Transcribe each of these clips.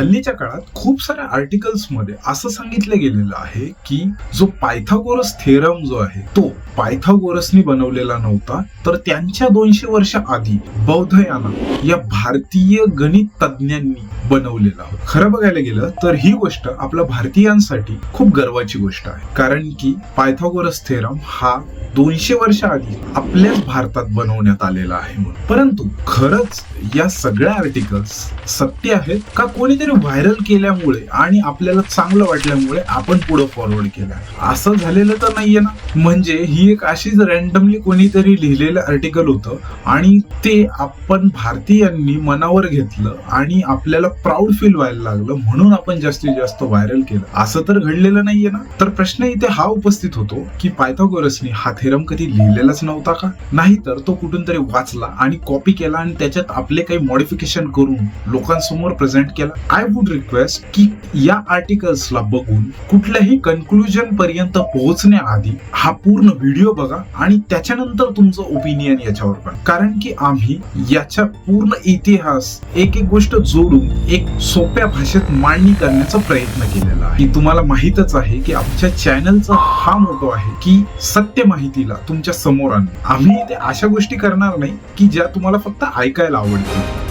हल्लीच्या काळात खूप साऱ्या आर्टिकल्समध्ये असं सांगितलं गेलेलं आहे की जो पायथागोरस थेरम जो आहे तो पायथागोरसनी बनवलेला नव्हता तर त्यांच्या दोनशे वर्ष आधी बौद्धयाना या भारतीय गणित तज्ञांनी बनवलेला होता. खरं बघायला गेलं तर ही गोष्ट आपल्या भारतीयांसाठी खूप गर्वाची गोष्ट आहे. कारण की पायथागोरस थेरम हा दोनशे वर्ष आधी आपल्याच भारतात बनवण्यात आलेला आहे म्हणून. परंतु खरंच या सगळ्या आर्टिकल्स सत्य आहेत का? कोणीतरी व्हायरल केल्यामुळे आणि आपल्याला चांगलं वाटल्यामुळे आपण पुढे फॉरवर्ड केलं असं झालेलं तर नाहीये ना? म्हणजे ही एक अशीच रॅन्डमली कोणीतरी लिहिलेलं आर्टिकल होतं आणि ते आपण भारतीयांनी मनावर घेतलं आणि आपल्याला प्राऊड फील व्हायला लागलं म्हणून आपण जास्तीत जास्त व्हायरल केलं. असं तर घडलेलं नाहीये ना? तर प्रश्न इथे हा उपस्थित होतो की पायथागोरसनी हा थेरम कधी लिहिलेलाच नव्हता का? नाही तर तो कुठून तरी वाचला आणि कॉपी केला आणि त्याच्यात आपले काही मॉडिफिकेशन करून लोकांसमोर प्रेझेंट केला? आय वुड रिक्वेस्ट की या आर्टिकल्सला बघून कुठल्याही कन्क्लुजन पर्यंत पोहोचण्याआधी हा पूर्ण व्हिडिओ बघा आणि त्याच्यानंतर तुमचं ओपिनियन याच्यावर पण कारण की आम्ही याच्या पूर्ण इतिहास एक एक गोष्ट जोडून एक सोप्या भाषेत मांडणी करण्याचा प्रयत्न केलेला आहे. तुम्हाला माहीतच आहे की आमच्या चॅनलचा हा मोठो आहे की सत्य माहितीला तुमच्यासमोर आणणे आम्ही ते अशा गोष्टी करणार नाही की ज्या तुम्हाला फक्त ऐकायला आवडतील.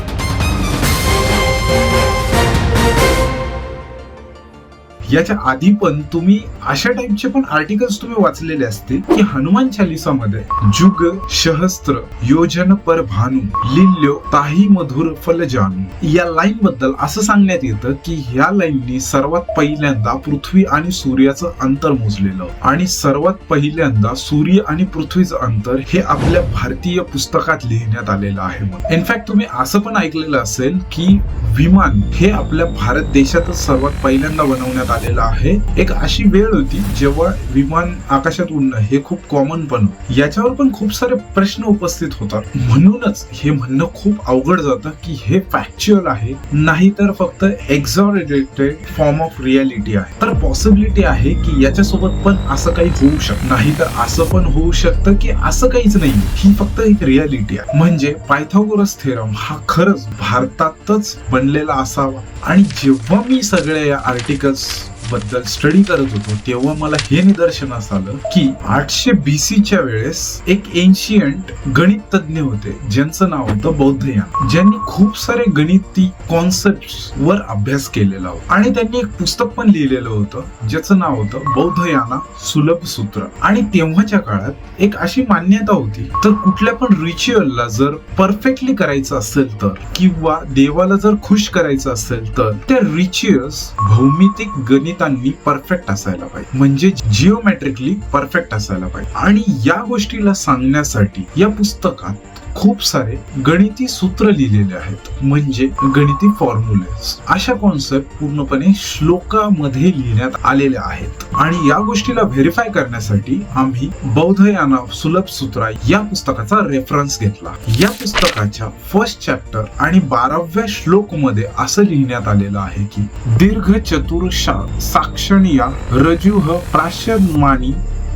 याच्या आधी पण तुम्ही अशा टाइपचे पण आर्टिकल्स तुम्ही वाचलेले असतील की हनुमान चालिसामध्ये जुग सहस्त्र योजन पर भानू लिल्यो ताही मधुर फल जानू. या लाईन बद्दल असं सांगण्यात येतं की ह्या लाईननी सर्वात पहिल्यांदा पृथ्वी आणि सूर्याचं अंतर मोजलेलं. आणि सर्वात पहिल्यांदा सूर्य आणि पृथ्वीचं अंतर हे आपल्या भारतीय पुस्तकात लिहिण्यात आलेलं आहे इनफॅक्ट तुम्ही असं पण ऐकलेलं असेल की विमान हे आपल्या भारत देशातच सर्वात पहिल्यांदा बनवण्यात आलेला आहे. एक अशी वेळ होती जेव्हा विमान आकाशात उडणं हे खूप कॉमन पण याच्यावर पण खूप सारे प्रश्न उपस्थित होतात. म्हणूनच हे म्हणणं खूप अवघड जातं की हे फॅक्च्युअल आहे नाही तर फक्त एक्झॉरेटेड फॉर्म ऑफ रियालिटी आहे. तर पॉसिबिलिटी आहे की याच्यासोबत पण असं काही होऊ शकत. नाही तर असं पण होऊ शकतं की असं काहीच नाही. ही फक्त एक रियालिटी आहे. म्हणजे पायथागोरस थेरम हा खरंच भारतातच बनलेला असावा. आणि जेव्हा मी सगळ्या या आर्टिकल्स बद्दल स्टडी करत होतो तेव्हा मला हे निदर्शनास आलं की आठशे बीसीच्या वेळेस एक एन्शियंट गणित तज्ञ होते ज्यांचं नाव होतं बौद्धयान ज्यांनी खूप सारे गणिती कॉन्सेप्ट वर अभ्यास केलेला होता. आणि त्यांनी एक पुस्तक पण लिहिलेलं होतं ज्याचं नाव होतं बौद्धयाना सुलभ सूत्र. आणि तेव्हाच्या काळात एक अशी मान्यता होती तर कुठल्या पण रिच्युअलला जर परफेक्टली करायचं असेल तर किंवा देवाला जर खुश करायचं असेल तर त्या रिच्युअल्स भौमितिक गणित गणितांनी परफेक्ट असायला पाहिजे. म्हणजे जिओमॅट्रिकली परफेक्ट असायला पाहिजे. आणि या गोष्टीला सांगण्यासाठी या पुस्तकात खूप सारे गणिती सूत्र लिहिलेले आहेत. म्हणजे गणिती फॉर्म्युलेस अशा कॉन्सेप्ट पूर्णपणे श्लोकामध्ये लिहिण्यात आलेल्या आहेत. आणि या गोष्टीला व्हेरीफाय करण्यासाठी आम्ही बौद्धयाना सुलभ सूत्रा या पुस्तकाचा रेफरन्स घेतला. या पुस्तकाच्या फर्स्ट चॅप्टर आणि बाराव्या श्लोकमध्ये असं लिहिण्यात आलेलं आहे की दीर्घ चतुर्षा साक्षणिया रजुह प्राशमानी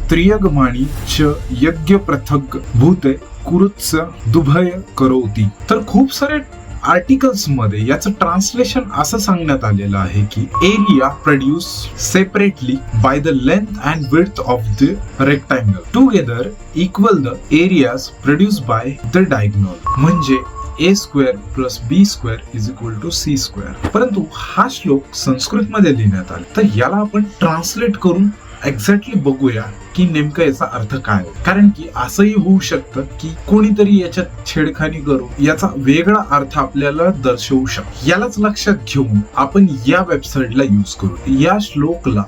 त्रियगमाणी च यज्ञ पृथक भूते कुरुत्स दुभय करोती तर खूप सारे आर्टिकल्समध्ये याचं ट्रान्सलेशन असं सांगण्यात आलेलं आहे की area produce separately by the length and width of the rectangle together equal the areas produce by the diagonal म्हणजे A square plus B square is equal to C square परंतु हा श्लोक संस्कृतमध्ये लिहिण्यात आला. तर याला आपण ट्रान्सलेट करून एक्झॅक्टली बघूया. की नेमकं याचा अर्थ काय आहे. कारण की असंही होऊ शकतं की कोणीतरी याच्यात छेडखानी करून याचा वेगळा अर्थ आपल्याला दर्शवू शकतो यालाच लक्षात घेऊन आपण या वेबसाईटला यूज करू या श्लोकला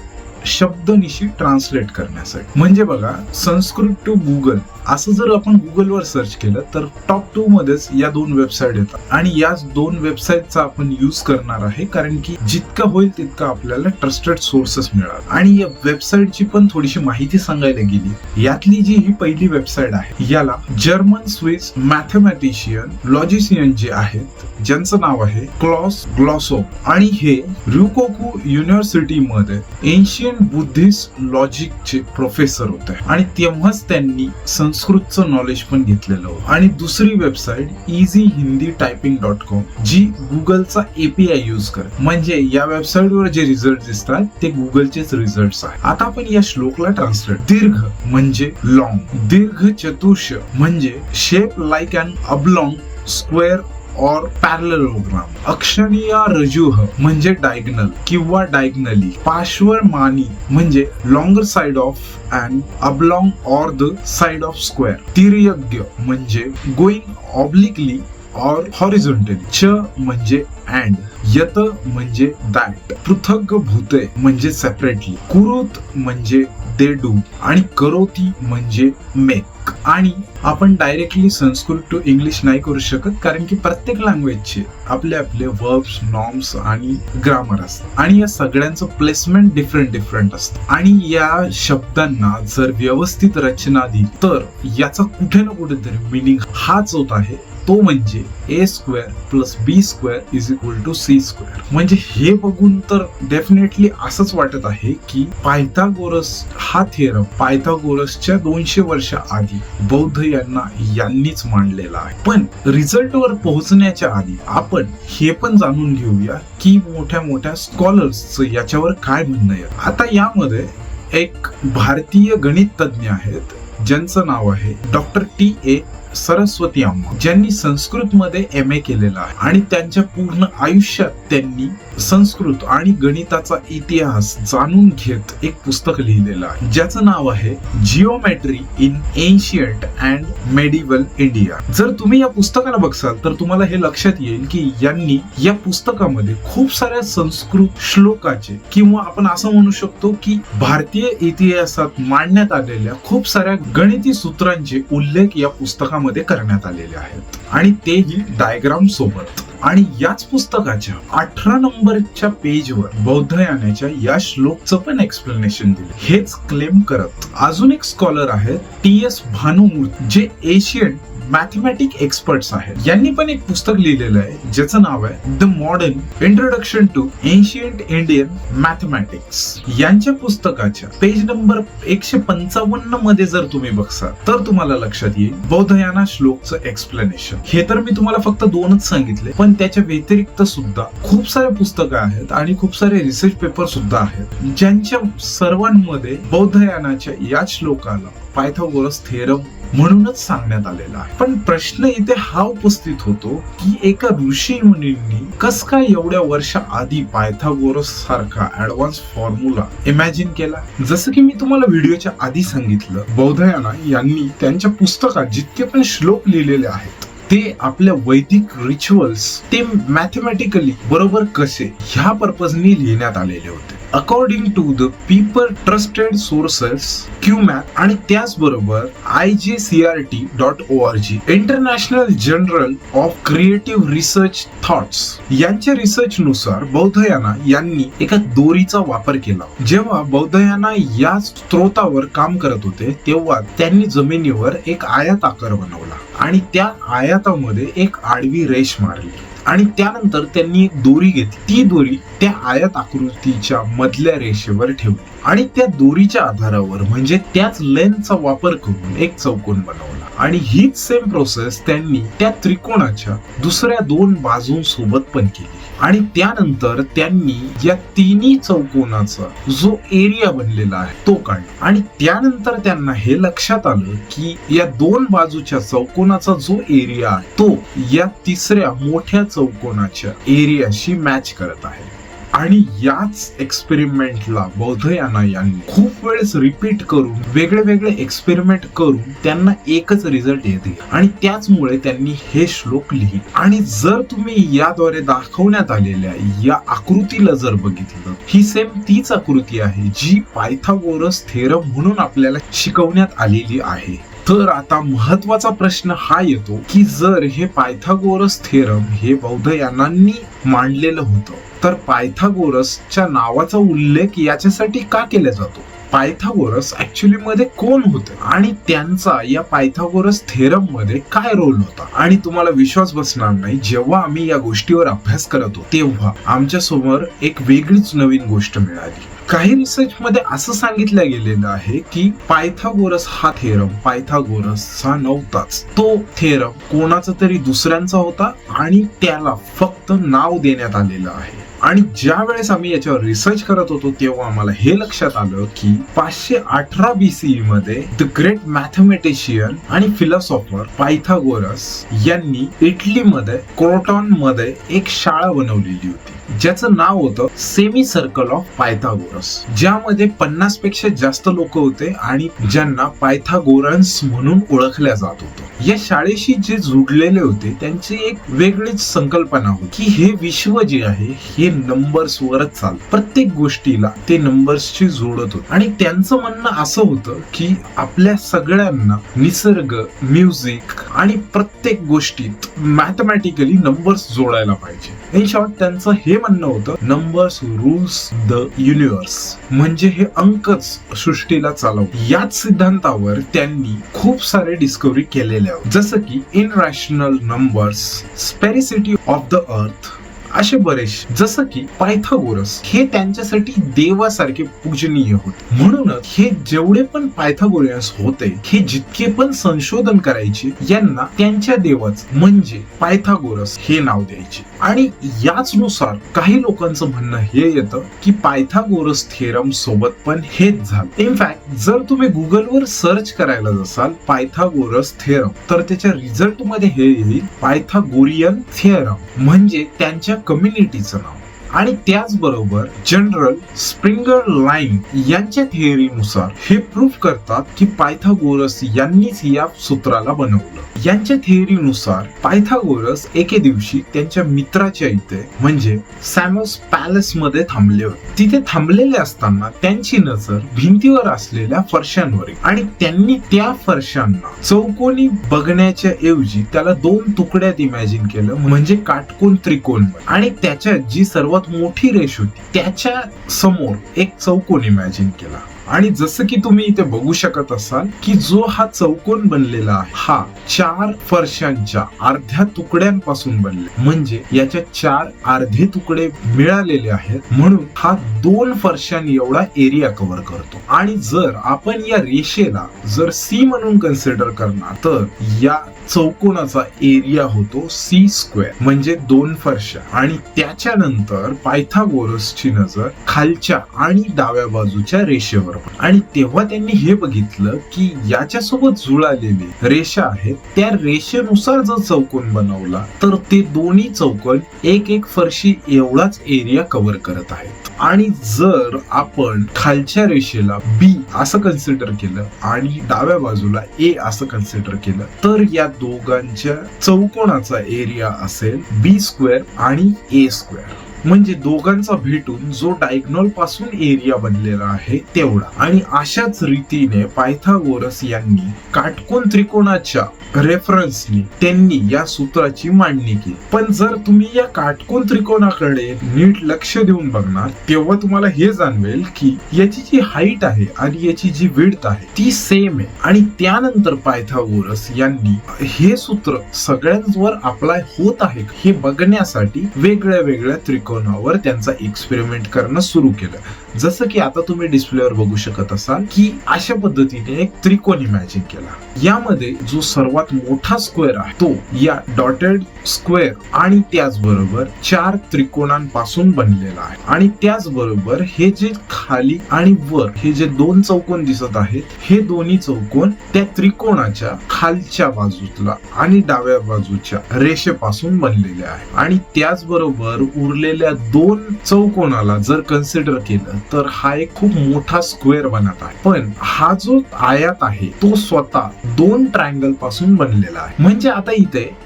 शब्दनिशी ट्रान्सलेट करण्यासाठी. म्हणजे बघा संस्कृत टू गुगल असं जर आपण गुगलवर सर्च केलं तर टॉप टू मध्येच या दोन वेबसाईट येतात. आणि या दोन वेबसाईटचा आपण युज करणार आहे कारण की जितकं होईल तितकं आपल्याला ट्रस्टेड सोर्सेस मिळाल. आणि या वेबसाईटची पण थोडीशी माहिती सांगायला गेली यातली जी ही पहिली वेबसाईट आहे याला जर्मन स्विस मॅथमॅटिशियन लॉजिशियन जे आहेत ज्यांचं नाव आहे क्लॉस ग्लॉसो. आणि हे रुकोकू युनिव्हर्सिटी मध्ये एन्शियन एन्शियंट बुद्धिस्ट लॉजिकचे प्रोफेसर होते. आणि तेव्हाच त्यांनी संस्कृतचं नॉलेज पण घेतलेलं होतं. आणि दुसरी website easy Hindi typing dot com जी गुगलचा एपीआय युज करते. म्हणजे या वेबसाईटवर जे रिझल्ट दिसतात ते गुगलचेच रिझल्ट आहेत. आता आपण या श्लोकला ट्रान्सलेट दीर्घ म्हणजे लॉंग दीर्घ चतुर्श म्हणजे shape like and oblong square और पॅरलोग्राम अक्षणीय रजुह म्हणजे डायगनल किंवा डायगनली पार्श्वमानी म्हणजे longer side of and oblong or the side of square तिर्यज्ञ म्हणजे गोइंग ऑब्लिकली और हॉरिझॉन्टली च म्हणजे अँड यत म्हणजे दॅट पृथक भूते म्हणजे सेपरेटली कुरुत म्हणजे दे डू आणि करोती म्हणजे मेक आणि आपण डायरेक्टली संस्कृत टू इंग्लिश नाही करू शकत कारण की प्रत्येक लँग्वेजचे आपले आपले वर्ब्स नॉर्म्स आणि ग्रामर असतात. आणि या सगळ्यांचं प्लेसमेंट डिफरंट डिफरंट असतं. आणि या शब्दांना जर व्यवस्थित रचना दिली तर याचा कुठे ना कुठेतरी मिनिंग हाच होत आहे. तो म्हणजे A square plus B square is equal to C square म्हणजे हे बघून तर डेफिनेटली असंच वाटत आहे की पायथागोरस हा थिअरम पायथागोरसच्या दोनशे वर्ष आधी बौद्ध यांना यांनीच मांडलेला आहे. पण रिझल्ट वर पोहोचण्याच्या आधी आपण हे पण जाणून घेऊया की मोठ्या मोठ्या स्कॉलर्स याच्यावर काय म्हणणं आहे. आता यामध्ये एक भारतीय गणित तज्ञ आहेत ज्यांचं नाव आहे doctor T A Saraswati Amma ज्यांनी संस्कृत मध्ये एम ए केलेला आहे आणि त्यांच्या पूर्ण आयुष्यात त्यांनी संस्कृत आणि गणिताचा इतिहास जाणून घेत एक पुस्तक लिहिलेलं आहे. ज्याचं नाव आहे geometry in ancient and medieval India जर तुम्ही या पुस्तकाला बघसाल तर तुम्हाला हे लक्षात येईल की यांनी या पुस्तकामध्ये खूप साऱ्या संस्कृत श्लोकाचे किंवा आपण असं म्हणू शकतो की भारतीय इतिहासात मांडण्यात आलेल्या खूप साऱ्या गणिती सूत्रांचे उल्लेख या पुस्तकामध्ये करण्यात आलेले आहेत. आणि तेही डायग्राम सोबत. आणि याच पुस्तकाच्या अठरा नंबरच्या पेजवर बौद्धयानाच्या या श्लोकचं पण एक्सप्लेनेशन दिले. हेच क्लेम करत अजून एक स्कॉलर आहेत टी एस भानुमूर्ती जे एशियन मॅथमॅटिक एक्सपर्ट्स आहेत. यांनी पण एक पुस्तक लिहिलेलं आहे ज्याचं नाव आहे the modern introduction to ancient Indian mathematics यांच्या पुस्तकाच्या पेज नंबर एकशे पंचावन्नमध्ये जर तुम्ही बघसाल तर तुम्हाला लक्षात येईल बौद्धयाना श्लोकचं एक्सप्लेनेशन हे तर मी तुम्हाला फक्त दोनच सांगितले पण त्याच्या व्यतिरिक्त सुद्धा खूप सारे पुस्तकं आहेत आणि खूप सारे रिसर्च पेपर सुद्धा आहेत ज्यांच्या सर्वांमध्ये बौद्धयानाच्या या श्लोकाला पायथागोरस थेरम म्हणूनच सांगण्यात आलेला आहे. पण प्रश्न इथे हा उपस्थित होतो की एका ऋषी मुनींनी कस काय एवढ्या वर्ष आधी पायथागोरस सारखा ऍडव्हान्स फॉर्म्युला इमॅजिन केला? जसं की मी तुम्हाला व्हिडिओच्या आधी सांगितलं बौद्धयाना यांनी त्यांच्या पुस्तकात जितके पण श्लोक लिहिलेले आहेत ते आपल्या वैदिक रिच्युअल्स ते मॅथमॅटिकली बरोबर कसे ह्या पर्पजनी लिहिण्यात आलेले होते. According to the people trusted sources क्यूमॅप आणि त्याचबरोबर I J C R T dot O R G international journal of creative research thoughts यांच्या रिसर्च नुसार बौद्धयाना यांनी एका दोरीचा वापर केला. जेव्हा बौद्धयाना या स्त्रोतावर काम करत होते तेव्हा त्यांनी जमिनीवर एक आयात आकार बनवला आणि त्या आयातामध्ये एक आडवी रेष मारली. आणि त्यानंतर त्यांनी दोरी घेतली. ती दोरी त्या आयत आकृतीच्या मधल्या रेषेवर ठेवली. आणि त्या दोरीच्या आधारावर म्हणजे त्याच लेन्सचा वापर करून एक चौकोन बनवला. आणि हीच सेम प्रोसेस त्यांनी त्या त्रिकोणाच्या दुसऱ्या दोन बाजूंसोबत पण केली. आणि त्यानंतर त्यांनी या तिन्ही चौकोनाचा जो एरिया बनलेला आहे तो काढला. आणि त्यानंतर त्यांना हे लक्षात आलं की या दोन बाजूच्या चौकोनाचा जो एरिया आहे तो या तिसऱ्या मोठ्या चौकोनाच्या एरियाशी मॅच करत आहे. आणि याच एक्सपेरिमेंटला बौद्धयाना यांनी खूप वेळेस रिपीट करून वेगळे वेगळे एक्सपेरिमेंट करून त्यांना एकच रिझल्ट येते. आणि त्याचमुळे त्यांनी हे श्लोक लिहिले. आणि जर तुम्ही याद्वारे दाखवण्यात आलेल्या या आकृतीला जर बघितलं ही सेम तीच आकृती आहे जी पायथागोरस थेरम म्हणून आपल्याला शिकवण्यात आलेली आहे. तर आता महत्त्वाचा प्रश्न हा येतो की जर हे पायथागोरस थेरम हे बौद्ध यानांनी मांडलेलं होतं तर पायथागोरसच्या नावाचा उल्लेख याच्यासाठी का केला जातो? पायथागोरस ऍक्च्युली मध्ये कोण होते? आणि त्यांचा या पायथागोरस थेरममध्ये काय रोल होता? आणि तुम्हाला विश्वास बसणार नाही जेव्हा आम्ही या गोष्टीवर अभ्यास करत होतो तेव्हा आमच्यासमोर एक वेगळीच नवीन गोष्ट मिळाली. काही रिसर्च मध्ये असं सांगितलं गेलेलं आहे की पायथागोरस हा थेरम पायथागोरसचा नव्हताच. तो थेरम कोणाचा तरी दुसऱ्यांचा होता आणि त्याला फक्त नाव देण्यात आलेलं आहे. आणि ज्या वेळेस आम्ही याच्यावर रिसर्च करत होतो तेव्हा आम्हाला हे लक्षात आलं की पाचशे अठरा बीसीई मध्ये द ग्रेट मॅथमॅटिशियन आणि फिलॉसॉफर पायथागोरस यांनी इटलीमध्ये क्रोटॉनमध्ये एक शाळा बनवलेली होती. ज्याचं नाव होतं सेमी सर्कल ऑफ पायथागोरस ज्यामध्ये पन्नासपेक्षा जास्त लोक होते आणि ज्यांना पायथागोरन्स म्हणून ओळखल्या जात होतं. या शाळेशी जे जुडलेले होते त्यांची एक वेगळीच संकल्पना होती की हे विश्व जे आहे हे नंबर्स वरच चाल प्रत्येक गोष्टीला ते नंबर्सची जोडत होते. आणि त्यांचं म्हणणं असं होतं की आपल्या सगळ्यांना निसर्ग म्युझिक आणि प्रत्येक गोष्टीत मॅथमॅटिकली नंबर्स जोडायला पाहिजे. इन शॉर्ट त्यांचं हे म्हणणं होतं नंबर्स रूल्स द युनिव्हर्स म्हणजे हे अंकच सृष्टीला चालव याच सिद्धांतावर त्यांनी खूप सारे डिस्कवरी केलेल्या जसं की irrational numbers sphericity of the earth असे बरेच जसं की पायथागोरस हे त्यांच्यासाठी देवासारखे पूजनीय होते. म्हणूनच हे जेवढे पण पायथागोरियन्स होते हे जितके पण संशोधन करायचे यांना त्यांच्या देवाच म्हणजे पायथागोरस हे नाव द्यायचे. आणि याच नुसार काही लोकांचं म्हणणं हे येतं की पायथागोरस थेरम सोबत पण हेच झालं. इनफॅक्ट जर तुम्ही गुगलवर सर्च करायला जसाल पायथागोरस थेरम तर त्याच्या रिझल्टमध्ये हे येईल पायथागोरियन थेरम. म्हणजे त्यांच्या कम्युनिटीचं नाव आणि त्याचबरोबर जनरल स्प्रिंगर लाईन यांच्या थिअरीनुसार हे प्रूफ करतात की पायथागोरस यांनीच या सूत्राला बनवलं. यांच्या थिअरीनुसार पायथागोरस एके दिवशी त्यांच्या मित्राच्या इथे म्हणजे सॅमस पॅलेस मध्ये थांबले होते. तिथे थांबलेले असताना त्यांची नजर भिंतीवर असलेल्या फरशांवर आणि त्यांनी त्या फरशांना चौकोनी बघण्याच्या ऐवजी त्याला दोन तुकड्यात इमॅजिन केलं म्हणजे काटकोन त्रिकोण. आणि त्याच्यात जी सर्वात मोठी रेष होती. त्याच्यासमोर एक चौकोन इमॅजिन केला. आणि जसं की तुम्ही इथे बघू शकत असाल की जो हा चौकोन बनलेला आहे हा चार फरशांच्या अर्ध्या तुकड्यांपासून बनले म्हणजे याच्या चार अर्धे तुकडे मिळालेले आहेत. म्हणून हा दोन फरशां एवढा एरिया कव्हर करतो. आणि जर आपण या रेषेला जर सी म्हणून कन्सिडर करणार तर या चौकोनाचा एरिया होतो सी स्क्वेअर म्हणजे दोन फरशा. आणि त्याच्यानंतर पायथागोरसची नजर खालच्या आणि डाव्या बाजूच्या रेषेवर आणि तेव्हा त्यांनी हे बघितलं की याच्यासोबत जुळालेली रेषा आहेत. त्या रेषेनुसार जर चौकोन बनवला तर ते दोन्ही चौकोन एक एक फरशी एवढाच एरिया कव्हर करत आहेत. आणि जर आपण खालच्या रेषेला बी असं कन्सिडर केलं आणि डाव्या बाजूला ए असं कन्सिडर केलं तर या दोघांच्या चौकोनाचा एरिया असेल बी स्क्वेअर आणि ए स्क्वेअर म्हणजे दोघांचा भेटून जो डायग्नॉलपासून एरिया बनलेला आहे तेवढा. आणि अशाच रीतीने पायथागोरस यांनी काटकोन त्रिकोणाच्या रेफरन्सनी त्यांनी या सूत्राची मांडणी केली. पण जर तुम्ही या काटकोन त्रिकोणाकडे नीट लक्ष देऊन बघणार तेव्हा तुम्हाला हे जाणवेल की याची जी हाईट आहे आणि याची जी विड्थ आहे ती सेम आहे. आणि त्यानंतर पायथागोरस यांनी हे सूत्र सगळ्यांवर अप्लाय होत आहे हे बघण्यासाठी वेगळ्या वेगळ्या त्रिकोण त्रिकोणावर त्यांचा एक्सपेरिमेंट करणं सुरू केलं. जसं की आता तुम्ही डिस्प्लेवर बघू शकत असाल की अशा पद्धतीने एक त्रिकोण इमॅजिन केला. यामध्ये जो सर्वात मोठा स्क्वेअर आहे तो या डॉटेड स्क्वेअर आणि त्याचबरोबर चार त्रिकोणांपासून बनलेला आहे. आणि त्याचबरोबर हे जे खाली आणि वर हे जे दोन चौकोन दिसत आहेत हे दोन्ही चौकोन त्या त्रिकोणाच्या खालच्या बाजूला आणि डाव्या बाजूच्या रेषेपासून बनलेले आहे. आणि त्याचबरोबर उरलेल्या दोन चौकोनाला जर कन्सिडर केलं तर हा एक खूप मोठा स्क्वेअर बनत आहे. पण हा जो आयात आहे तो स्वतः दोन ट्रायंगलपासून बनलेला आहे. म्हणजे आता इथे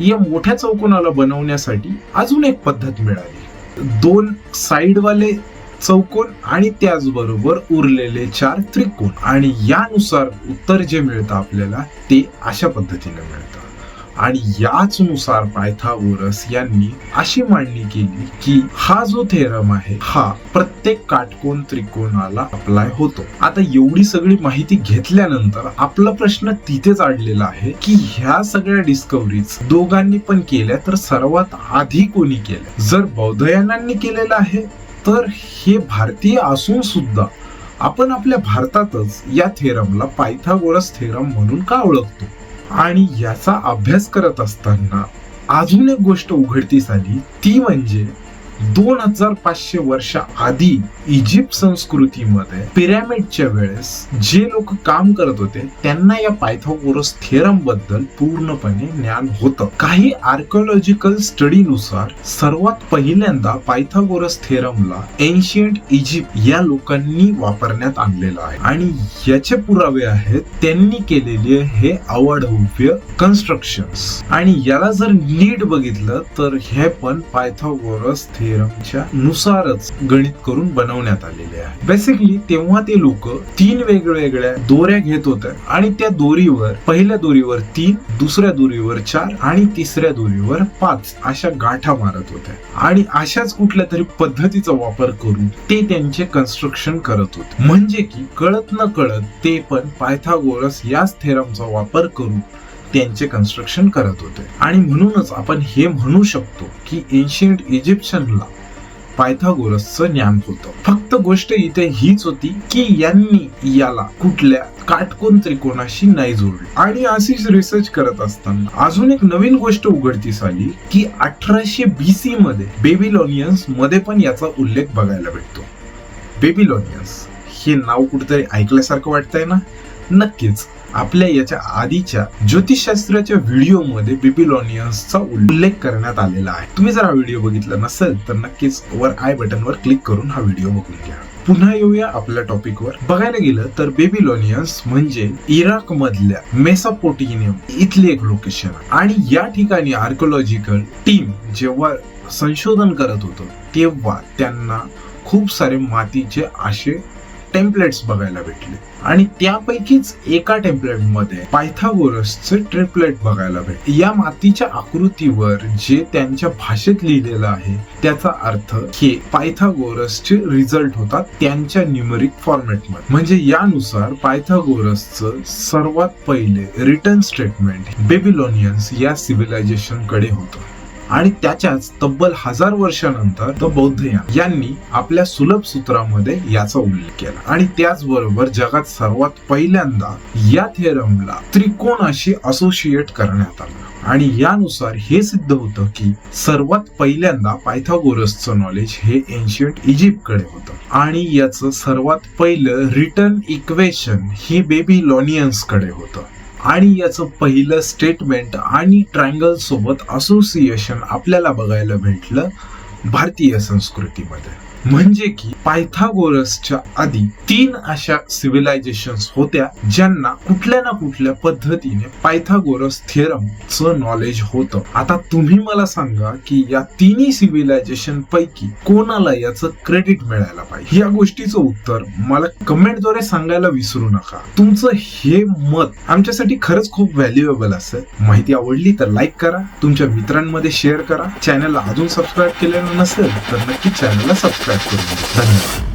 या मोठ्या चौकोनाला बनवण्यासाठी अजून एक पद्धत मिळाली. दोन साइडवाले चौकोन आणि त्याचबरोबर उरलेले चार त्रिकोण. आणि यानुसार उत्तर जे मिळतं आपल्याला ते अशा पद्धतीने मिळतं. आणि याचनुसार पायथागोरस यांनी अशी मांडणी केली की हा जो थेरम आहे हा प्रत्येक काटकोन त्रिकोणाला अप्लाय होतो. आता एवढी सगळी माहिती घेतल्यानंतर आपला प्रश्न तिथेच अडलेला आहे की ह्या सगळ्या डिस्कवरीज दोघांनी पण केल्या तर सर्वात आधी कोणी केल्या जर बौद्धयानांनी केलेलं आहे तर हे भारतीय असून सुद्धा आपण आपल्या भारतातच या थेरमला पायथागोरस थेरम म्हणून का ओळखतो? आणि याचा अभ्यास करत असताना अजून एक गोष्ट उघडकीस आली ती म्हणजे दोन हजार पाचशे वर्ष आधी इजिप्त संस्कृतीमध्ये पिरॅमिडच्या वेळेस जे लोक काम करत होते त्यांना या पायथागोरस थेरमबद्दल पूर्णपणे ज्ञान होतं. काही आर्किओलॉजिकल स्टडीनुसार सर्वात पहिल्यांदा पायथागोरस थेरमला एन्शियंट इजिप्त या लोकांनी वापरण्यात आणलेला आहे. आणि याचे पुरावे आहेत त्यांनी केलेले हे अवाढव्य कन्स्ट्रक्शन आणि याला जर नीट बघितलं तर हे पण पायथागोरस थिअरमच्या नुसारच गणित करून बनवण्यात आलेले आहे. बेसिकली तेव्हा ते लोक तीन वेगवेगळ्या दोऱ्या घेत होते आणि त्या दोरीवर पहिल्या दोरीवर तीन दुसऱ्या दोरीवर चार आणि तिसऱ्या दोरीवर पाच अशा गाठा मारत होत्या आणि अशाच कुठल्या तरी पद्धतीचा वापर करून ते त्यांचे कन्स्ट्रक्शन करत होते. म्हणजे की कळत न कळत ते पण पायथागोरस याच थेरमचा वापर करून त्यांचे कन्स्ट्रक्शन करत होते. आणि म्हणूनच आपण हे म्हणू शकतो की एन्शियंट इजिप्शियनला पायथागोरसचं ज्ञान होतं. फक्त गोष्ट इथे हीच होती की यांनी याला कुठल्या काटकोन त्रिकोणाशी नाही जोडली. आणि अशीच रिसर्च करत असताना अजून एक नवीन गोष्ट उघडकीस आली की अठराशे बीसी मध्ये बेबिलॉनियन्समध्ये पण याचा उल्लेख बघायला भेटतो. बेबिलॉनियन्स हे नाव कुठेतरी ऐकल्यासारखं वाटतंय ना? नक्कीच. आपल्या याच्या आधीच्या ज्योतिषशास्त्राच्या व्हिडिओमध्ये बेबिलॉनियन्सचा उल्लेख करण्यात आलेला आहे. तुम्ही जर हा व्हिडिओ बघितला नसेल तर नक्कीच वर आय बटनवर क्लिक करून हा व्हिडिओ बघून घ्या. पुन्हा येऊया आपल्या टॉपिकवर बघायला गेलं तर बेबिलॉनियन्स म्हणजे इराक मधल्या मेसापोटिनियम इथली एक लोकेशन आणि या ठिकाणी आर्कोलॉजिकल टीम जेव्हा संशोधन करत होतं तेव्हा त्यांना खूप सारे मातीचे असे टेम्पलेट्स बघायला भेटले. आणि त्यापैकीच एका टेम्पलेटमध्ये पायथागोरसचे ट्रिपलेट बघायला भेटले. या मातीच्या आकृतीवर जे त्यांच्या भाषेत लिहिलेलं आहे त्याचा अर्थ हे पायथागोरसचे रिझल्ट होतात त्यांच्या न्यूमरिक फॉर्मॅटमध्ये. म्हणजे यानुसार पायथागोरसचं सर्वात पहिले रिटर्न स्टेटमेंट बेबिलोनियन्स या सिव्हिलायझेशनकडे होतं. आणि त्याच्याच तब्बल हजार वर्षानंतर द बौद्धयान यांनी आपल्या सुलभ सूत्रामध्ये याचा उल्लेख केला. आणि त्याचबरोबर जगात सर्वात पहिल्यांदा या थेरमला त्रिकोणाशी असोसिएट करण्यात आलं. आणि यानुसार हे सिद्ध होतं की सर्वात पहिल्यांदा पायथागोरसचं नॉलेज हे एन्शियंट इजिप्तकडे होतं. आणि याचं सर्वात पहिलं रिटर्न इक्वेशन हे बेबीलॉनियन्सकडे होतं. आणि याचं पहिलं स्टेटमेंट आणि ट्रायंगल सोबत असोसिएशन आपल्याला बघायला भेटलं भारतीय संस्कृतीमध्ये. म्हणजे की पायथागोरसच्या आधी तीन अशा सिव्हिलायझेशन होत्या ज्यांना कुठल्या ना कुठल्या पद्धतीने पायथागोरस थिअरमचं नॉलेज होतं. आता तुम्ही मला सांगा की या तिन्ही सिव्हिलायझेशन पैकी कोणाला याचं क्रेडिट मिळायला पाहिजे? या गोष्टीचं उत्तर मला कमेंटद्वारे सांगायला विसरू नका. तुमचं हे मत आमच्यासाठी खरंच खूप व्हॅल्युएबल असेल. माहिती आवडली तर लाईक करा तुमच्या मित्रांमध्ये शेअर करा. चॅनलला अजून सबस्क्राईब केलेलं नसेल तर नक्की चॅनलला सबस्क्राईब करून घ्या धन्यवाद